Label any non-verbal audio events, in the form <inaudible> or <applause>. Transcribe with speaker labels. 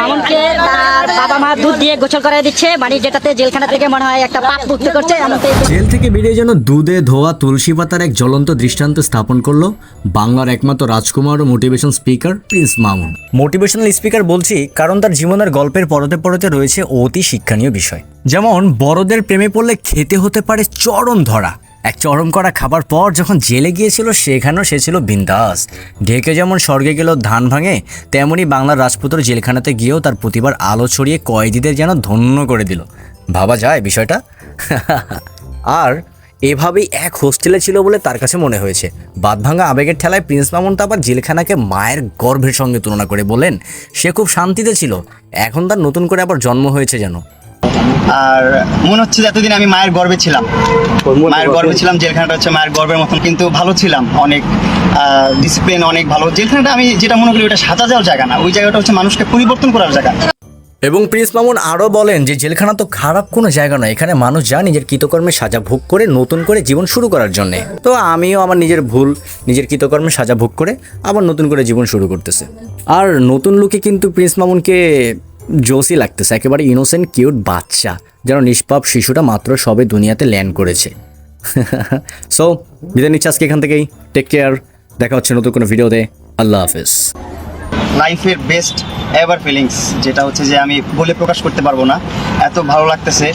Speaker 1: মামুনকে তার বাবা মা দুধ দিয়ে গোসল করাই দিচ্ছে মানে যেটাতে জেলখানা থেকে মনে হয় একটা পাপ মুক্ত করছে
Speaker 2: জেল থেকে বেরিয়ে যেন দুধে ধোয়া তুলসী পাতার এক জ্বলন্ত দৃষ্টান্ত স্থাপন করল বাংলার একমাত্র রাজকুমার ও motivation speaker prince Mamun. Motivational speaker বলছি কারণ তার জীবনের গল্পের পরতে পরতে রয়েছে অতি শিক্ষণীয় বিষয়। যেমন বড়দের প্রেমে পড়লে খেতে হতে পারে চরম ধরা। এক চরম করা খাবার পর যখন জেলে গিয়েছিল সেখানেও সে ছিল বিন্দাস। ঢেকে যেমন স্বর্গে গেল ধান ভাঙে, তেমনি বাংলার রাজপুতর জেলখানাতে গিয়েও তার প্রতিবার আলো ছড়িয়ে কয়েদিদের যেন ধন্য করে দিল। ভাবা যায় বিষয়টা? <laughs> আর এভাবেই এক হোস্টেলে ছিল বলে তার কাছে মনে হয়েছে। বাদভাঙ্গা আবেগের ঠেলায় প্রিন্স মামুন তো আবার জেলখানাকে মায়ের গর্ভের সঙ্গে তুলনা করে বলেন সে খুব শান্তিতে ছিল। এখন তার নতুন করে আবার জন্ম হয়েছে যেন।
Speaker 3: আর মনে হচ্ছে যে এতদিন আমি মায়ের গর্বে ছিলাম। মায়ের গর্বে ছিলাম জেলখানাটা হচ্ছে মায়ের গর্বের মতন কিন্তু ভালো ছিলাম অনেক ডিসিপ্লিন অনেক ভালো। জেলখানাটা আমি যেটা মনে করি ওটা সাজা যাওয়ার জায়গা না ওই জায়গাটা হচ্ছে মানুষকে পরিবর্তন করার জায়গা।
Speaker 2: এবং প্রিন্স মামুন আরও বলেন যে জেলখানা তো খারাপ কোনো জায়গা নয় এখানে মানুষ যা নিজের কৃতকর্মে সাজা ভোগ করে নতুন করে জীবন শুরু করার জন্যে। তো আমিও আমার নিজের ভুল নিজের কৃতকর্মে সাজা ভোগ করে আবার নতুন করে জীবন শুরু করতেছে। আর নতুন লুকে কিন্তু প্রিন্স মামুনকে জোসই লাগতেছে, একেবারে ইনোসেন্ট কিউট বাচ্চা, যেন নিষ্পাপ শিশুটা মাত্র সবে দুনিয়াতে ল্যান্ড করেছে। <laughs> সো বিদায় নিচ্ছে আজকে এখান থেকেই। টেক কেয়ার দেখা হচ্ছে নতুন কোনো ভিডিওতে আল্লাহ হাফেজ।
Speaker 3: লাইফের বেস্ট এভার ফিলিংস যেটা হচ্ছে যে আমি বলে প্রকাশ করতে পারব না। এত ভালো লাগতেছে।